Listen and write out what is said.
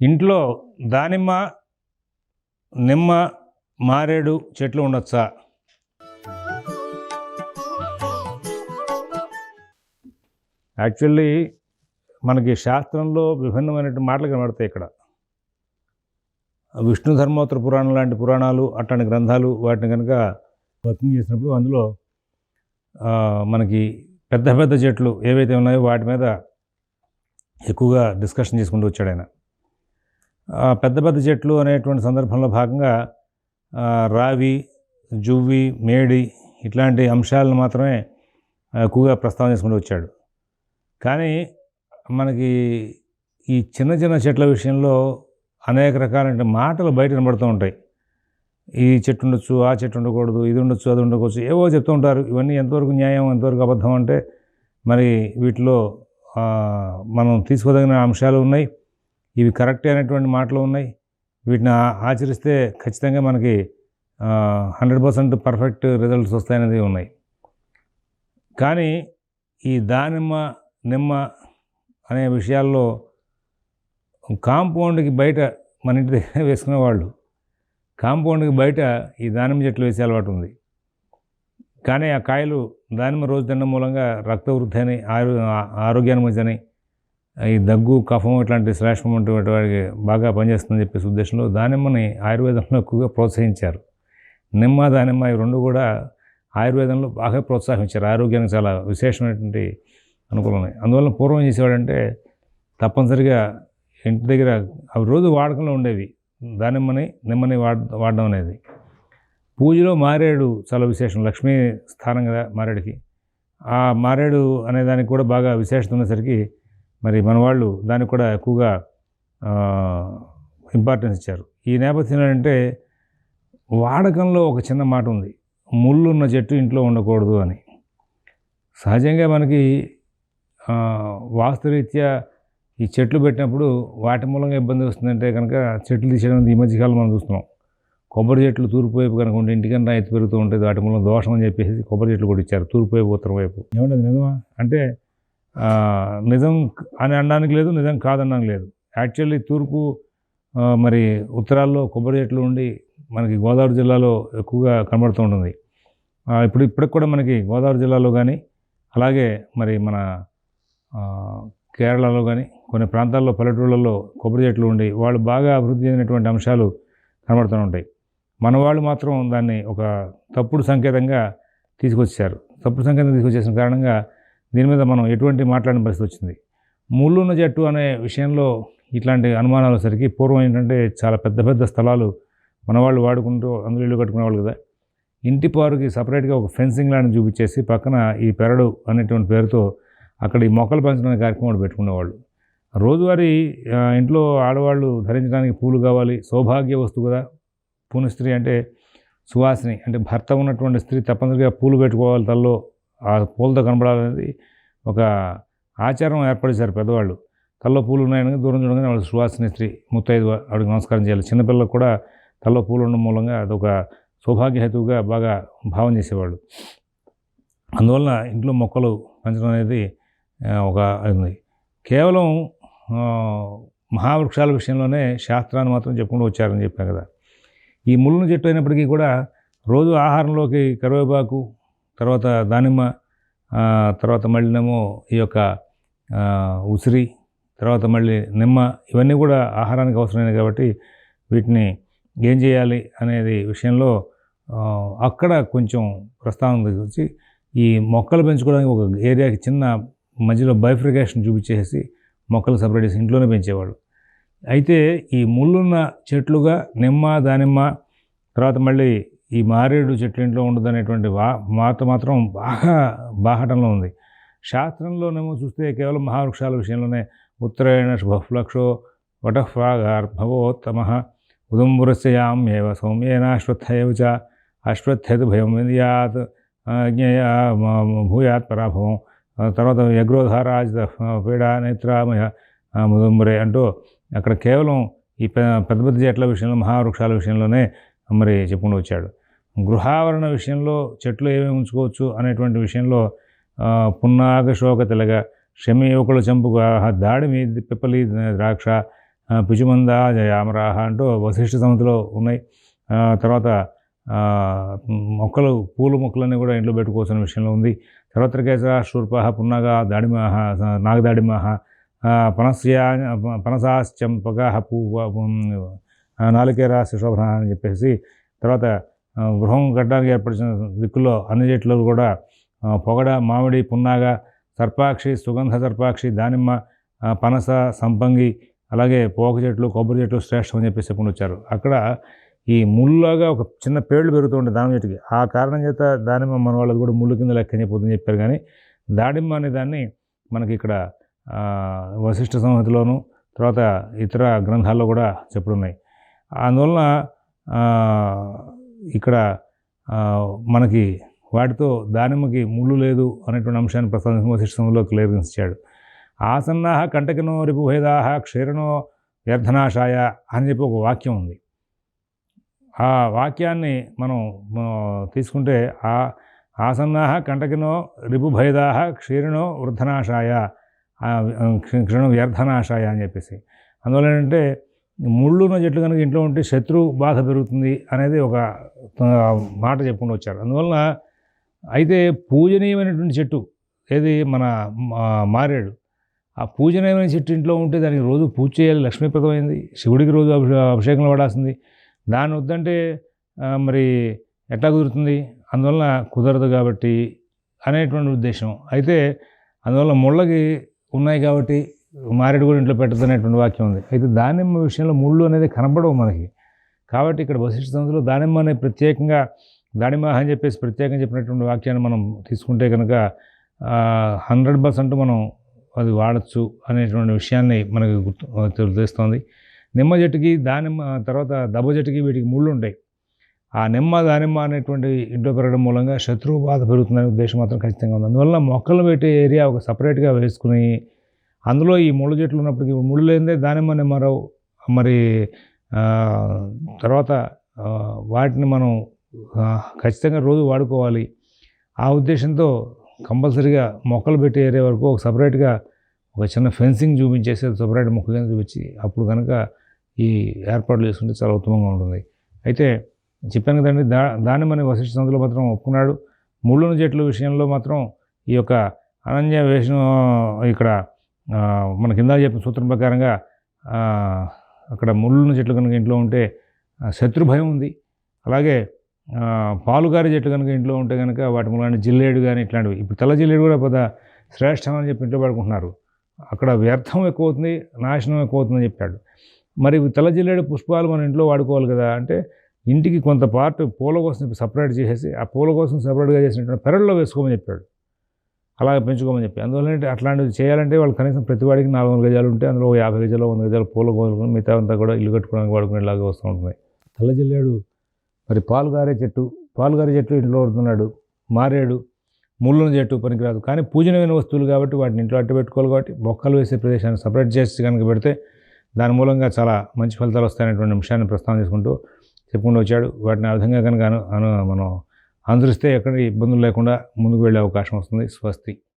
ఇంట్లో దానిమ్మ నిమ్మ మారేడు చెట్లు ఉండొచ్చా? యాక్చువల్లీ మనకి శాస్త్రంలో విభిన్నమైన మాటలు కనబడతాయి ఇక్కడ. విష్ణు ధర్మోత్తర పురాణం లాంటి పురాణాలు అట్లాంటి గ్రంథాలు వాటిని కనుక వర్కింగ్ చేసినప్పుడు అందులో మనకి పెద్ద పెద్ద చెట్లు ఏవైతే ఉన్నాయో వాటి మీద ఎక్కువగా డిస్కషన్ చేసుకుంటూ వచ్చాడు ఆయన. పెద్ద పెద్ద చెట్లు అనేటువంటి సందర్భంలో భాగంగా రావి జువ్వి మేడి ఇట్లాంటి అంశాలను మాత్రమే ఎక్కువగా ప్రస్తావన చేసుకుంటూ వచ్చాడు. కానీ మనకి ఈ చిన్న చిన్న చెట్ల విషయంలో అనేక రకాలైన మాటలు బయట కనబడుతూ ఉంటాయి. ఈ చెట్టు ఉండొచ్చు ఆ చెట్టు ఉండకూడదు ఇది ఉండొచ్చు అది ఉండకూడదు ఏవో చెప్తూ ఉంటారు. ఇవన్నీ ఎంతవరకు న్యాయం ఎంతవరకు అబద్ధం అంటే మరి వీటిలో మనం తీసుకోదగిన అంశాలు ఉన్నాయి. ఇవి కరెక్ట్ అయినటువంటి మాటలు ఉన్నాయి. వీటిని ఆచరిస్తే ఖచ్చితంగా మనకి హండ్రెడ్ పర్సెంట్ పర్ఫెక్ట్ రిజల్ట్స్ వస్తాయనేది ఉన్నాయి. కానీ ఈ దానిమ్మ నిమ్మ అనే విషయాల్లో కాంపౌండ్కి బయట మన ఇంటి దగ్గర వేసుకునేవాళ్ళు కాంపౌండ్కి బయట ఈ దానిమ్మ చెట్లు వేసే అలవాటు ఉంది. కానీ ఆ కాయలు దానిమ్మ రోజు తినడం మూలంగా రక్త వృద్ధి అని ఆరో ఆరోగ్యాన్ని మంచిదని ఈ దగ్గు కఫం ఇట్లాంటి శ్లేష్మం వంటి వాడికి బాగా పనిచేస్తుందని చెప్పేసి ఉద్దేశంలో దానిమ్మని ఆయుర్వేదంలో ఎక్కువగా ప్రోత్సహించారు. నిమ్మ దానిమ్మ ఈ రెండు కూడా ఆయుర్వేదంలో బాగా ప్రోత్సహించారు. ఆరోగ్యానికి చాలా విశేషమైనటువంటి అనుకూలమే అందువల్ల పూర్వం చేసేవాడంటే తప్పనిసరిగా ఇంటి దగ్గర అవి రోజు వాడకంలో ఉండేవి. దానిమ్మని నిమ్మని వాడ వాడడం అనేది. పూజలో మారేడు చాలా విశేషం. లక్ష్మీ స్థానం కదా మారేడుకి. ఆ మారేడు అనే దానికి కూడా బాగా విశేషత ఉన్నసరికి మరి మన వాళ్ళు దానికి కూడా ఎక్కువగా ఇంపార్టెన్స్ ఇచ్చారు. ఈ నేపథ్యంలో అంటే వాడకంలో ఒక చిన్న మాట ఉంది. ముళ్ళు ఉన్న చెట్టు ఇంట్లో ఉండకూడదు అని. సహజంగా మనకి వాస్తురీత్యా ఈ చెట్లు పెట్టినప్పుడు వాటి మూలంగా ఇబ్బంది వస్తుందంటే కనుక చెట్లు తీసేయడం ఈ మధ్యకాలం మనం చూస్తున్నాం. కొబ్బరి చెట్లు తూర్పు వైపు కనుక ఉంటే ఇంటికన్నా ఎత్తు పెరుగుతూ ఉంటుంది వాటి మూలం దోషం అని చెప్పేసి కొబ్బరి చెట్లు కూడా ఇచ్చారు తూర్పు వైపు ఉత్తరం వైపు. ఏమంటే అది నిజమా? అంటే నిజం అని అనడానికి లేదు నిజం కాదనడానికి లేదు. యాక్చువల్లీ తూర్పు మరి ఉత్తరాల్లో కొబ్బరి చెట్లు ఉండి మనకి గోదావరి జిల్లాలో ఎక్కువగా కనబడుతూ ఉంటుంది. ఇప్పుడు ఇప్పటికి కూడా మనకి గోదావరి జిల్లాలో కానీ అలాగే మరి మన కేరళలో కానీ కొన్ని ప్రాంతాల్లో పల్లెటూళ్ళలో కొబ్బరి చెట్లు ఉండి వాళ్ళు బాగా అభివృద్ధి చెందినటువంటి అంశాలు కనబడుతూ ఉంటాయి. మన వాళ్ళు మాత్రం దాన్ని ఒక తప్పుడు సంకేతంగా తీసుకొచ్చారు. తప్పుడు సంకేతం తీసుకొచ్చేసిన కారణంగా దీని మీద మనం ఎటువంటి మాట్లాడిన పరిస్థితి వచ్చింది. ముళ్ళున్న జట్టు అనే విషయంలో ఇట్లాంటి అనుమానాలు సరికి పూర్వం ఏంటంటే చాలా పెద్ద పెద్ద స్థలాలు మన వాళ్ళు వాడుకుంటూ అందులో ఇల్లు కట్టుకునేవాళ్ళు కదా. ఇంటి పారుకి సపరేట్గా ఒక ఫెన్సింగ్ లాంటి చూపించేసి పక్కన ఈ పెరడు అనేటువంటి పేరుతో అక్కడ ఈ మొక్కలు పెంచడానికి కార్యక్రమం పెట్టుకునేవాళ్ళు. రోజువారీ ఇంట్లో ఆడవాళ్ళు ధరించడానికి పూలు కావాలి సౌభాగ్య వస్తువు కదా. పూని స్త్రీ అంటే సువాసిని అంటే భర్త ఉన్నటువంటి స్త్రీ తప్పనిసరిగా పూలు పెట్టుకోవాలి తల్లో ఆ పూలతో కనబడాలనేది ఒక ఆచారం ఏర్పడేశారు పెద్దవాళ్ళు. తల్లో పూలు ఉన్నాయని దూరం చూడగానే వాళ్ళు సువాసిని స్త్రీ ముత్తైదు ఆవిడకి నమస్కారం చేయాలి. చిన్నపిల్లలకు కూడా తల్లో పూలు ఉండడం మూలంగా అదొక సౌభాగ్యహేతువుగా బాగా భావం చేసేవాళ్ళు. అందువలన ఇంట్లో మొక్కలు పెంచడం అనేది ఒక ఉంది. కేవలం మహావృక్షాల విషయంలోనే శాస్త్రాన్ని మాత్రం చెప్పుకుంటూ వచ్చారని చెప్పాను కదా. ఈ ముళ్ళను చెట్టు అయినప్పటికీ కూడా రోజు ఆహారంలోకి కరివేపాకు తర్వాత దానిమ్మ తర్వాత మళ్ళీనేమో ఈ యొక్క ఉసిరి తర్వాత మళ్ళీ నిమ్మ ఇవన్నీ కూడా ఆహారానికి అవసరమైనవి కాబట్టి వీటిని ఏం చేయాలి అనేది విషయంలో అక్కడ కొంచెం ప్రస్తావన వచ్చి ఈ మొక్కలు పెంచుకోవడానికి ఒక ఏరియాకి చిన్న మధ్యలో బైఫ్రికేషన్ చూపించేసి మొక్కలు సపరేట్ చేసి ఇంట్లోనే పెంచేవాళ్ళు. అయితే ఈ ముళ్ళున్న చెట్లుగా నిమ్మ దానిమ్మ తర్వాత మళ్ళీ ఈ మారేడు చెట్లు ఇంట్లో ఉండదు అనేటువంటి వా మాట మాత్రం బాగా బాహటంలో ఉంది. శాస్త్రంలోనేమో చూస్తే కేవలం మహావృక్షాల విషయంలోనే ఉత్తరాయణ శుభఫ్లక్షో వటఫ్రాగార్భవోత్తమ ఉదంబురస్యామ్యేవ సౌమ్యేన అశ్వత్థయవ చ అశ్వత్థేతు భయం విద్యాత్ జ్ఞేయ భూయాత్ పరాభవం తర్వాత యగ్రోధారాజ్ పీడా నేత్రామయ ముదంబురే అంటూ అక్కడ కేవలం ఈ పెద్ద పెద్ద చెట్ల విషయంలో మహావృక్షాల విషయంలోనే మరి చెప్పుకుంటూ వచ్చాడు. గృహావరణ విషయంలో చెట్లు ఏమేమి ఉంచుకోవచ్చు అనేటువంటి విషయంలో పున్నాగ శోక తెలగ శమి యువకుల చంపుగా దాడిమి పిప్పలి ద్రాక్ష పిచుమంద యామరాహ అంటూ వశిష్ఠ సంహితలో ఉన్నాయి. తర్వాత మొక్కలు పూల మొక్కలన్నీ కూడా ఇంట్లో పెట్టుకోవాల్సిన విషయంలో ఉంది. సర్వత్రకేసర శూర్ప పున్నగ దాడిమాహ నాగదాడిమాహ పనస్యా పనసా పనసాశ్చంపక పూ ఆ, శిశోభన అని చెప్పేసి తర్వాత గృహం కట్టడానికి ఏర్పరిచిన దిక్కులో అన్ని చెట్లు కూడా పొగడ మామిడి పున్నాగ సర్పాక్షి సుగంధ సర్పాక్షి దానిమ్మ పనస సంపంగి అలాగే పోక చెట్లు కొబ్బరి చెట్లు శ్రేష్టం అని చెప్పేసి చెప్పుకుని వచ్చారు. అక్కడ ఈ ముళ్ళగా ఒక చిన్న పేర్లు పెరుగుతుంటాయి దానిమ్మ చెట్టుకి. ఆ కారణం చేత దానిమ్మ మన వాళ్ళది కూడా ముళ్ళు కింద లెక్క అని చెప్పొద్దని చెప్పారు. కానీ దాడిమ్మ అనే దాన్ని మనకి ఇక్కడ వశిష్ఠ సంహితలోను తర్వాత ఇతర గ్రంథాల్లో కూడా చెప్పుడున్నాయి అందువలన ఇక్కడ మనకి వాటితో దానిమ్మకి ముళ్ళు లేదు అనేటువంటి అంశాన్ని ప్రస్తావించిన సింహశిష్టంలో సంహితలో క్లియరెన్స్ ఇచ్చాడు ఆసన్నా కంటకినో రిపుభేదా క్షీరణో వ్యర్థనాశాయ అని చెప్పి ఒక వాక్యం ఉంది. ఆ వాక్యాన్ని మనం తీసుకుంటే ఆ ఆసన్నా కంటకినో రిపుభేదా క్షీరణో వృద్ధనాశాయ ఆ, క్షీణం వ్యర్థనాశాయ అని చెప్పేసి. అందువల్ల ఏంటంటే ముళ్ళు ఉన్న చెట్లు కనుక ఇంట్లో ఉంటే శత్రు బాధ పెరుగుతుంది అనేది ఒక మాట చెప్పుకుంటూ వచ్చారు. అందువలన అయితే పూజనీయమైనటువంటి చెట్టు ఏది మన మా- మారేడు ఆ పూజనీయమైన చెట్టు ఇంట్లో ఉంటే దానికి రోజు పూజ చేయాలి లక్ష్మీప్రదమైంది శివుడికి రోజు అభిషేకంలో పడాల్సింది. దాన్ని వద్దంటే మరి ఎట్లా కుదురుతుంది? అందువలన కుదరదు కాబట్టి అనేటువంటి ఉద్దేశం. అయితే అందువల్ల ముళ్ళకి ఉన్నాయి కాబట్టి మారేడు కూడా ఇంట్లో పెట్టదు అనేటువంటి వాక్యం ఉంది. అయితే దానిమ్మ విషయంలో ముళ్ళు అనేది కనపడవు మనకి. కాబట్టి ఇక్కడ వశిష్ఠ సంస్థలో దానిమ్మ అనే ప్రత్యేకంగా దానిమ్మ అని చెప్పేసి ప్రత్యేకంగా చెప్పినటువంటి వాక్యాన్ని మనం తీసుకుంటే కనుక హండ్రెడ్ పర్సెంట్ మనం అది వాడచ్చు అనేటువంటి విషయాన్ని మనకి గుర్తు తెలుస్తోంది. నిమ్మ చెట్టుకి దానిమ్మ తర్వాత దబ్బ చెట్టుకి వీటికి ముళ్ళు ఉంటాయి. ఆ నిమ్మ దానిమ్మ అనేటువంటి ఇంట్లో పెరగడం మూలంగా శత్రువు బాధ పెరుగుతుందనే ఉద్దేశం మాత్రం ఖచ్చితంగా ఉంది. అందువల్ల మొక్కలు పెట్టే ఏరియా ఒక సపరేట్గా వేసుకుని అందులో ఈ ముళ్ళ చెట్లు ఉన్నప్పటికీ ముళ్ళు లేదే దానిమ్మ నిమ్మరావు మరి తర్వాత వాటిని మనం ఖచ్చితంగా రోజు వాడుకోవాలి. ఆ ఉద్దేశంతో కంపల్సరీగా మొక్కలు పెట్టే ఏరియా వరకు ఒక సపరేట్గా ఒక చిన్న ఫెన్సింగ్ చూపించేసి సపరేట్ మొక్క కింద చూపించి అప్పుడు కనుక ఈ ఏర్పాట్లు చేసుకుంటే చాలా ఉత్తమంగా ఉంటుంది. అయితే చెప్పాను కదండి దా దానిమ్మని వశిష్ఠ సందులో మాత్రం ఒప్పుకున్నాడు. ముళ్ళను చెట్ల విషయంలో మాత్రం ఈ యొక్క అనన్య వేషం ఇక్కడ మన కింద చెప్పిన సూత్రం ప్రకారంగా అక్కడ ముళ్ళున్న చెట్లు కనుక ఇంట్లో ఉంటే శత్రు భయం ఉంది. అలాగే పాలుగారి చెట్లు కనుక ఇంట్లో ఉంటే కనుక వాటి మూలాన జిల్లేడు కానీ ఇట్లాంటివి ఇప్పుడు తెల్ల జిల్లేడు కూడా పెద్ద శ్రేష్టం అని చెప్పి ఇంట్లో పడుకుంటున్నారు. అక్కడ వ్యర్థం ఎక్కువ అవుతుంది నాశనం ఎక్కువ అవుతుందని చెప్పాడు. మరి ఇవి తెల్ల జిల్లేడు పుష్పాలు మన ఇంట్లో వాడుకోవాలి కదా అంటే ఇంటికి కొంత పార్ట్ పూల కోసం సపరేట్ చేసేసి ఆ పూల కోసం సపరేట్గా చేసినటువంటి పెరట్లో వేసుకోమని చెప్పాడు. అలాగే పెంచుకోమని చెప్పి. అందువల్ల అట్లాంటివి చేయాలంటే వాళ్ళు కనీసం ప్రతి వాడికి నాలుగు వందల గజాలు ఉంటే అందులో ఒక యాభై గజాలు వంద గజాలు పూల కోలుకొని మిగతా అంతా కూడా ఇల్లు కట్టుకోవడానికి వాడుకునేలాగా వస్తూ ఉంటుంది తెల్ల జిల్లేడు మరి పాలుగారే చెట్టు. పాలుగారే చెట్టు ఇంట్లో పడుతున్నాడు మారేడు. ముళ్ళున చెట్టు పనికిరాదు. కానీ పూజనమైన వస్తువులు కాబట్టి వాటిని ఇంట్లో అట్టు పెట్టుకోవాలి కాబట్టి మొక్కలు వేసే ప్రదేశాన్ని సపరేట్ చేసి కనుక పెడితే దాని మూలంగా చాలా మంచి ఫలితాలు వస్తాయనేటువంటి అంశాన్ని ప్రస్తావన చేసుకుంటూ చెప్పుకుంటూ వచ్చాడు. వాటిని ఆ విధంగా కనుక అను అను మనం అందరిస్తే ఎక్కడ ఇబ్బందులు లేకుండా ముందుకు వెళ్ళే అవకాశం వస్తుంది. స్వస్తి.